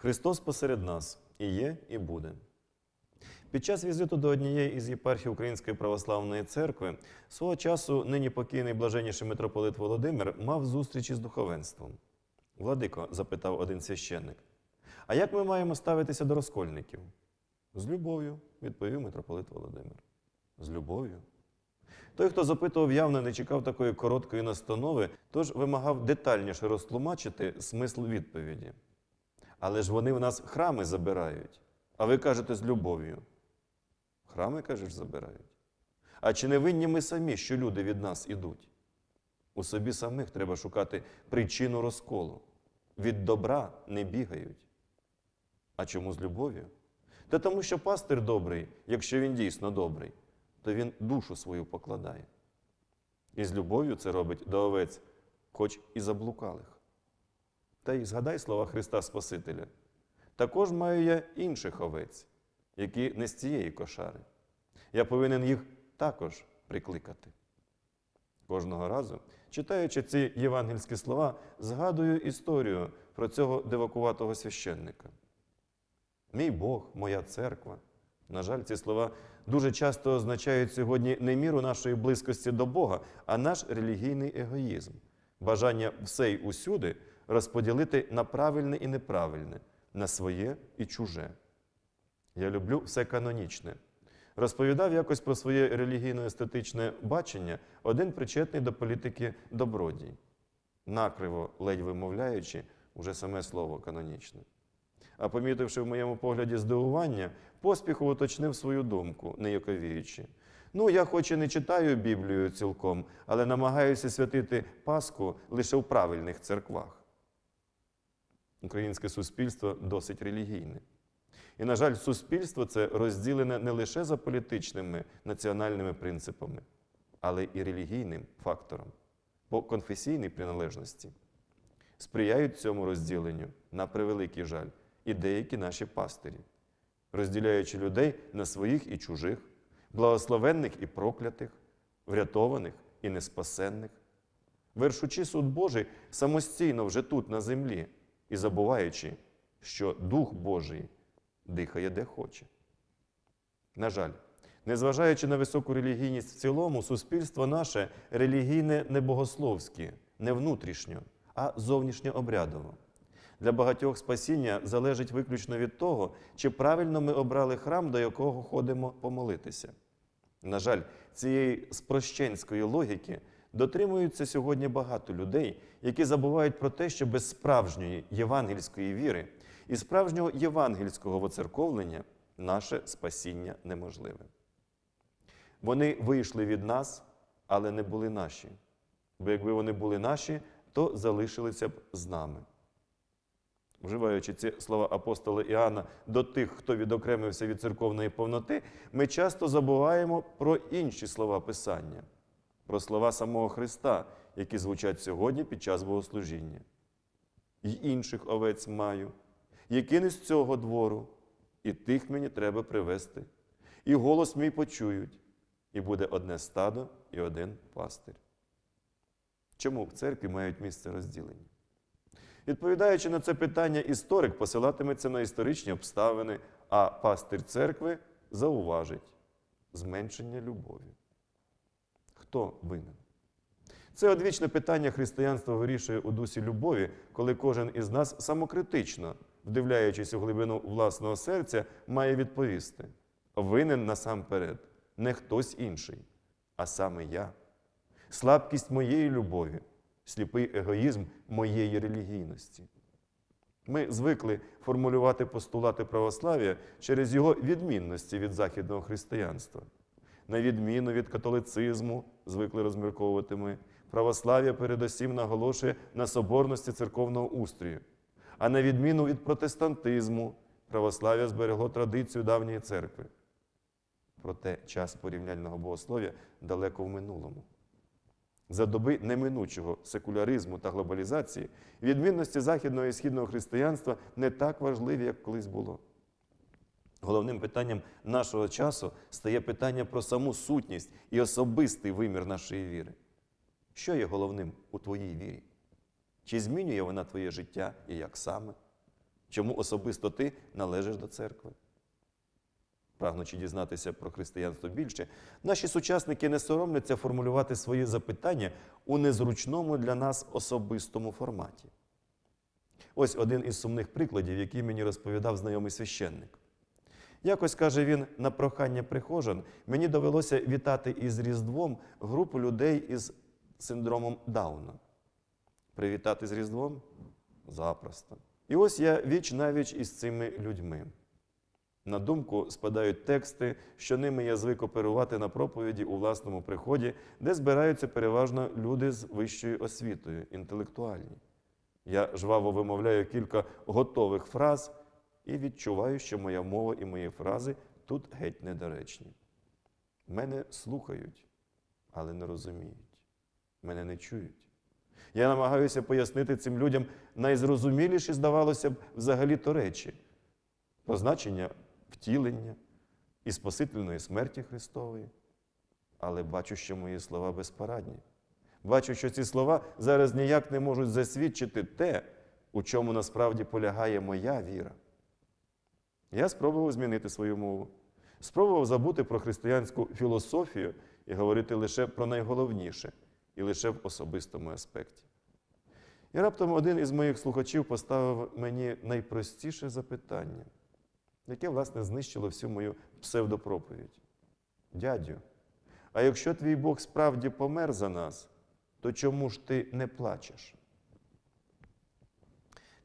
Христос посеред нас і є, і буде. Під час візиту до однієї із єпархій Української православної церкви свого часу нині покійний блаженніший митрополит Володимир мав зустріч із духовенством. Владико, запитав один священник, а як ми маємо ставитися до розкольників? З любов'ю, відповів митрополит Володимир. З любов'ю. Той, хто запитував, явно не чекав такої короткої настанови, тож вимагав детальніше розтлумачити смисл відповіді. Але ж вони в нас храми забирають, а ви кажете з любов'ю. Храми, кажеш, забирають. А чи не винні ми самі, що люди від нас ідуть? У собі самих треба шукати причину розколу. Від добра не бігають. А чому з любов'ю? Та тому, що пастир добрий, якщо він дійсно добрий, то він душу свою покладає. І з любов'ю це робить до овець, хоч і заблукалих. Та й згадай слова Христа Спасителя. Також маю я інших овець, які не з цієї кошари. Я повинен їх також прикликати. Кожного разу, читаючи ці євангельські слова, згадую історію про цього дивакуватого священника. Мій Бог, моя церква. На жаль, ці слова дуже часто означають сьогодні не міру нашої близькості до Бога, а наш релігійний егоїзм, бажання все й усюди розподілити на правильне і неправильне, на своє і чуже. Я люблю все канонічне. Розповідав якось про своє релігійно-естетичне бачення один причетний до політики добродій, накриво ледь вимовляючи уже саме слово канонічне. А помітивши в моєму погляді здивування, поспіху уточнив свою думку, не яковіючи. Ну, я хоч і не читаю Біблію цілком, але намагаюся святити Пасху лише в правильних церквах. Українське суспільство досить релігійне. І, на жаль, суспільство це розділене не лише за політичними національними принципами, але і релігійним фактором по конфесійній приналежності. Сприяють цьому розділенню, на превеликий жаль, і деякі наші пастирі, розділяючи людей на своїх і чужих, благословенних і проклятих, врятованих і неспасенних, вершучи суд Божий самостійно вже тут, на землі, і забуваючи, що Дух Божий дихає де хоче. На жаль, незважаючи на високу релігійність в цілому, суспільство наше релігійне не богословське, не внутрішньо, а зовнішньообрядово. Для багатьох спасіння залежить виключно від того, чи правильно ми обрали храм, до якого ходимо помолитися. На жаль, цієї спрощенської логіки дотримуються сьогодні багато людей, які забувають про те, що без справжньої євангельської віри і справжнього євангельського воцерковлення наше спасіння неможливе. Вони вийшли від нас, але не були наші. Бо якби вони були наші, то залишилися б з нами. Вживаючи ці слова апостола Іоанна до тих, хто відокремився від церковної повноти, ми часто забуваємо про інші слова Писання, про слова самого Христа, які звучать сьогодні під час богослужіння. І інших овець маю, які не з цього двору, і тих мені треба привести. І голос мій почують, і буде одне стадо і один пастир. Чому в церкві мають місце розділення? Відповідаючи на це питання, історик посилатиметься на історичні обставини, а пастир церкви зауважить зменшення любові. Хто винен? Це одвічне питання християнство вирішує у дусі любові, коли кожен із нас самокритично, вдивляючись у глибину власного серця, має відповісти: винен насамперед не хтось інший, а саме я. Слабкість моєї любові, сліпий егоїзм моєї релігійності. Ми звикли формулювати постулати православ'я через його відмінності від західного християнства. На відміну від католицизму, звикли розмірковувати ми, православ'я передусім наголошує на соборності церковного устрою. А на відміну від протестантизму, православ'я зберегло традицію давньої церкви. Проте час порівняльного богослов'я далеко в минулому. За доби неминучого секуляризму та глобалізації відмінності західного і східного християнства не так важливі, як колись було. Головним питанням нашого часу стає питання про саму сутність і особистий вимір нашої віри. Що є головним у твоїй вірі? Чи змінює вона твоє життя і як саме? Чому особисто ти належиш до церкви? Прагнучи дізнатися про християнство більше, наші сучасники не соромляться формулювати свої запитання у незручному для нас особистому форматі. Ось один із сумних прикладів, який мені розповідав знайомий священник. Якось каже він на прохання прихожан, мені довелося вітати із Різдвом групу людей із синдромом Дауна. Привітати з Різдвом? Запросто. І ось я віч навіч із цими людьми. На думку спадають тексти, що ними я звик оперувати на проповіді у власному приході, де збираються переважно люди з вищою освітою, інтелектуальні. Я жваво вимовляю кілька готових фраз і відчуваю, що моя мова і мої фрази тут геть недоречні. Мене слухають, але не розуміють. Мене не чують. Я намагаюся пояснити цим людям найзрозуміліші, здавалося б, взагалі-то речі про значення втілення і Спасительної смерті Христової. Але бачу, що мої слова безпарадні. Бачу, що ці слова зараз ніяк не можуть засвідчити те, у чому насправді полягає моя віра. Я спробував змінити свою мову, спробував забути про християнську філософію і говорити лише про найголовніше і лише в особистому аспекті. І раптом один із моїх слухачів поставив мені найпростіше запитання, яке, власне, знищило всю мою псевдопроповідь. Дядю, а якщо твій Бог справді помер за нас, то чому ж ти не плачеш?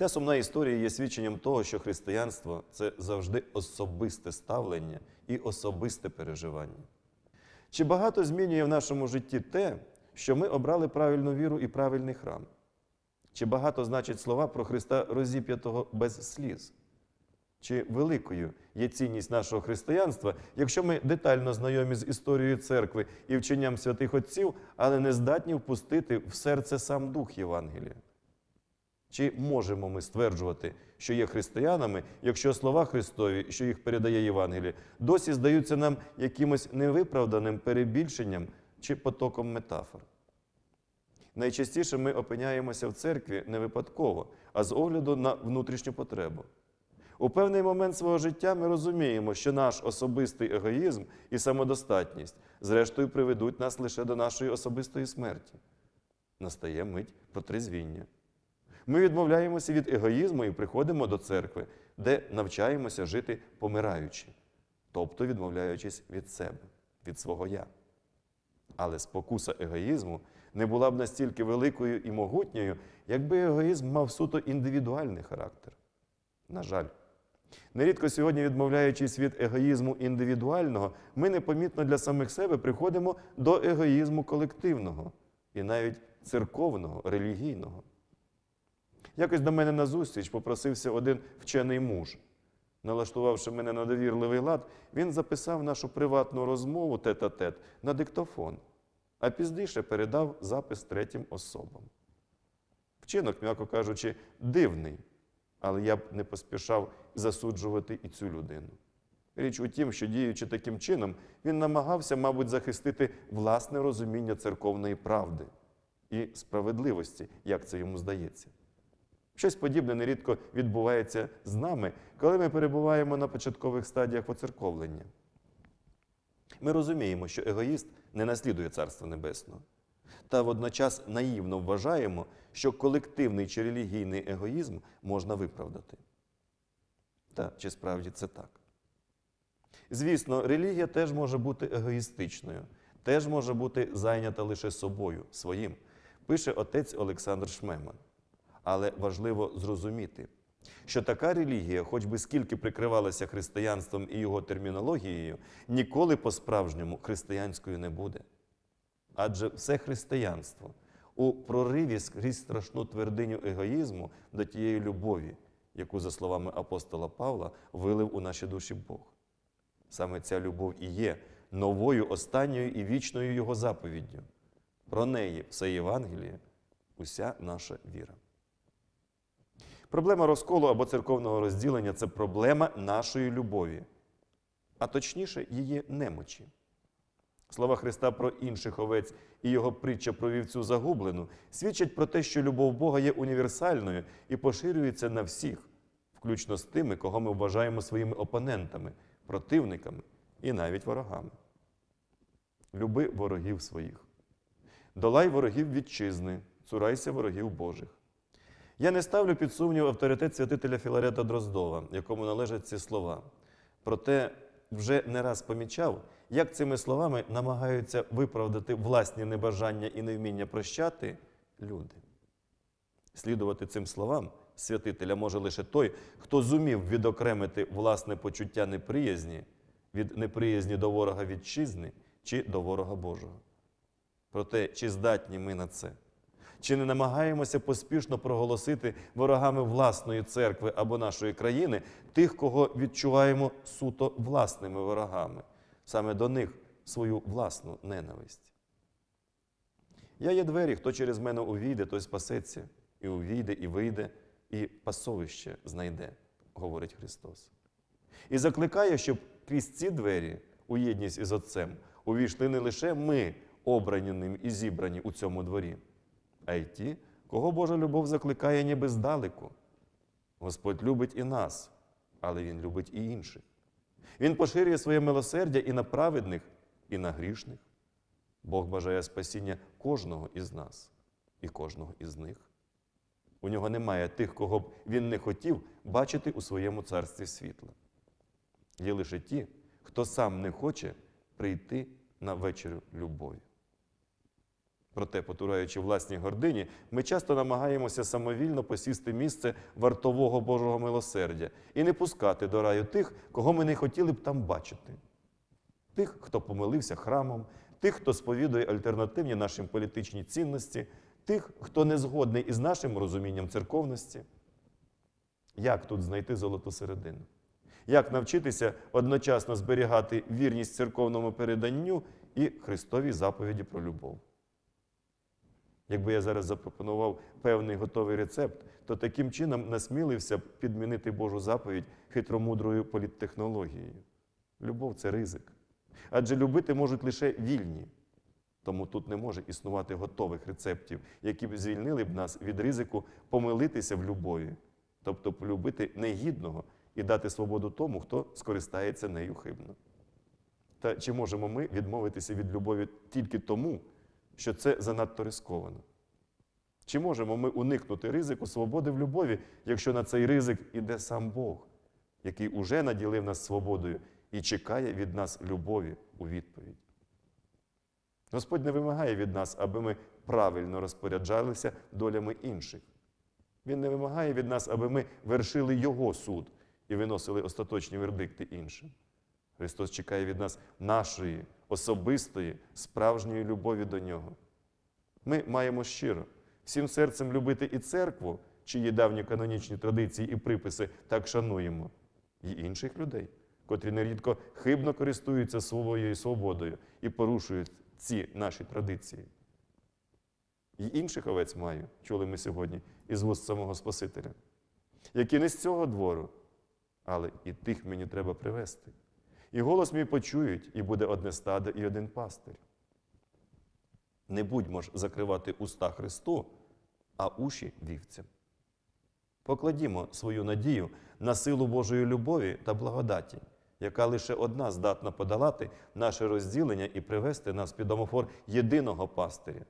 Ця сумна історія є свідченням того, що християнство це завжди особисте ставлення і особисте переживання. Чи багато змінює в нашому житті те, що ми обрали правильну віру і правильний храм? Чи багато значить слова про Христа розіп'ятого без сліз? Чи великою є цінність нашого християнства, якщо ми детально знайомі з історією церкви і вченням святих отців, але не здатні впустити в серце сам дух Євангелія? Чи можемо ми стверджувати, що є християнами, якщо слова Христові, що їх передає Євангеліє, досі здаються нам якимось невиправданим перебільшенням чи потоком метафор? Найчастіше ми опиняємося в церкві не випадково, а з огляду на внутрішню потребу. У певний момент свого життя ми розуміємо, що наш особистий егоїзм і самодостатність, зрештою, приведуть нас лише до нашої особистої смерті. Настає мить протрезвіння. Ми відмовляємося від егоїзму і приходимо до церкви, де навчаємося жити помираючи, тобто відмовляючись від себе, від свого я. Але спокуса егоїзму не була б настільки великою і могутньою, якби егоїзм мав суто індивідуальний характер. На жаль, нерідко сьогодні, відмовляючись від егоїзму індивідуального, ми непомітно для самих себе приходимо до егоїзму колективного і навіть церковного, релігійного. Якось до мене на зустріч попросився один вчений муж. Налаштувавши мене на довірливий лад, він записав нашу приватну розмову тет-а-тет на диктофон, а пізніше передав запис третім особам. Вчинок, м'яко кажучи, дивний, але я б не поспішав засуджувати і цю людину. Річ у тім, що діючи таким чином, він намагався, мабуть, захистити власне розуміння церковної правди і справедливості, як це йому здається. Щось подібне нерідко відбувається з нами, коли ми перебуваємо на початкових стадіях поцерковлення. Ми розуміємо, що егоїст не наслідує Царства Небесного, та водночас наївно вважаємо, що колективний чи релігійний егоїзм можна виправдати. Та чи справді це так? Звісно, релігія теж може бути егоїстичною, теж може бути зайнята лише собою, своїм, пише отець Олександр Шмеман. Але важливо зрозуміти, що така релігія, хоч би скільки прикривалася християнством і його термінологією, ніколи по-справжньому християнською не буде. Адже все християнство у прориві скрізь страшну твердиню егоїзму до тієї любові, яку, за словами апостола Павла, вилив у наші душі Бог. Саме ця любов і є новою, останньою і вічною його заповіддю. Про неї все Євангеліє, уся наша віра. Проблема розколу або церковного розділення це проблема нашої любові, а точніше, її немочі. Слова Христа про інших овець і його притча про вівцю загублену свідчать про те, що любов Бога є універсальною і поширюється на всіх, включно з тими, кого ми вважаємо своїми опонентами, противниками і навіть ворогами. Люби ворогів своїх. Долай ворогів вітчизни, цурайся ворогів Божих. Я не ставлю під сумнів авторитет святителя Філарета Дроздова, якому належать ці слова. Проте вже не раз помічав, як цими словами намагаються виправдати власні небажання і невміння прощати люди. Слідувати цим словам святителя може лише той, хто зумів відокремити власне почуття неприязні від неприязні до ворога вітчизни чи до ворога Божого. Проте, чи здатні ми на це? Чи не намагаємося поспішно проголосити ворогами власної церкви або нашої країни тих, кого відчуваємо суто власними ворогами, саме до них свою власну ненависть? Я є двері, хто через мене увійде, той спасеться, і увійде, і вийде, і пасовище знайде, говорить Христос. І закликає, щоб крізь ці двері у єдність із Отцем увійшли не лише ми, обрані ним і зібрані у цьому дворі, а й ті, кого Божа любов закликає ніби здалеку. Господь любить і нас, але Він любить і інших. Він поширює своє милосердя і на праведних, і на грішних. Бог бажає спасіння кожного із нас і кожного із них. У нього немає тих, кого б він не хотів бачити у своєму царстві світла. Є лише ті, хто сам не хоче прийти на вечерю любові. Проте, потураючи власній гордині, ми часто намагаємося самовільно посісти місце вартового Божого милосердя і не пускати до раю тих, кого ми не хотіли б там бачити. Тих, хто помилився храмом, тих, хто сповідує альтернативні нашим політичні цінності, тих, хто не згодний із нашим розумінням церковності. Як тут знайти золоту середину? Як навчитися одночасно зберігати вірність церковному переданню і Христовій заповіді про любов? Якби я зараз запропонував певний готовий рецепт, то таким чином насмілився б підмінити Божу заповідь хитромудрою політтехнологією. Любов це ризик. Адже любити можуть лише вільні. Тому тут не може існувати готових рецептів, які б звільнили б нас від ризику помилитися в любові, тобто полюбити негідного і дати свободу тому, хто скористається нею хибно. Та чи можемо ми відмовитися від любові тільки тому, що це занадто рисковано? Чи можемо ми уникнути ризику свободи в любові, якщо на цей ризик іде сам Бог, який уже наділив нас свободою і чекає від нас любові у відповідь? Господь не вимагає від нас, аби ми правильно розпоряджалися долями інших. Він не вимагає від нас, аби ми вершили Його суд і виносили остаточні вердикти іншим. Христос чекає від нас нашої особистої, справжньої любові до Нього. Ми маємо щиро всім серцем любити і церкву, чиї давні канонічні традиції і приписи так шануємо, і інших людей, котрі нерідко хибно користуються своєю свободою і порушують ці наші традиції. І інших овець маю, чули ми сьогодні, із вуст самого Спасителя, які не з цього двору, але і тих мені треба привести. І голос мій почують, і буде одне стадо і один пастир. Не будьмо ж закривати уста Христу, а уші вівцям. Покладімо свою надію на силу Божої любові та благодаті, яка лише одна здатна подолати наше розділення і привести нас під домофор єдиного пастиря,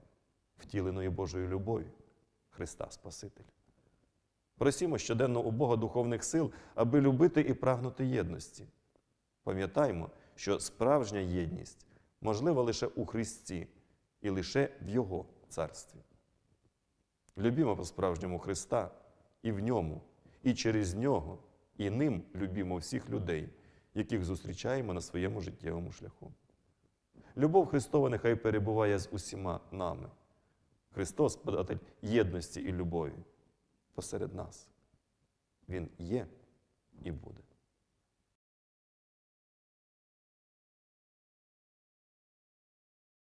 втіленої Божої любові, Христа Спасителя. Просімо щоденно у Бога духовних сил, аби любити і прагнути єдності. Пам'ятаймо, що справжня єдність можлива лише у Христі і лише в Його царстві. Любімо по-справжньому Христа і в ньому, і через нього, і ним любімо всіх людей, яких зустрічаємо на своєму життєвому шляху. Любов Христова нехай перебуває з усіма нами. Христос податель єдності і любові посеред нас. Він є і буде.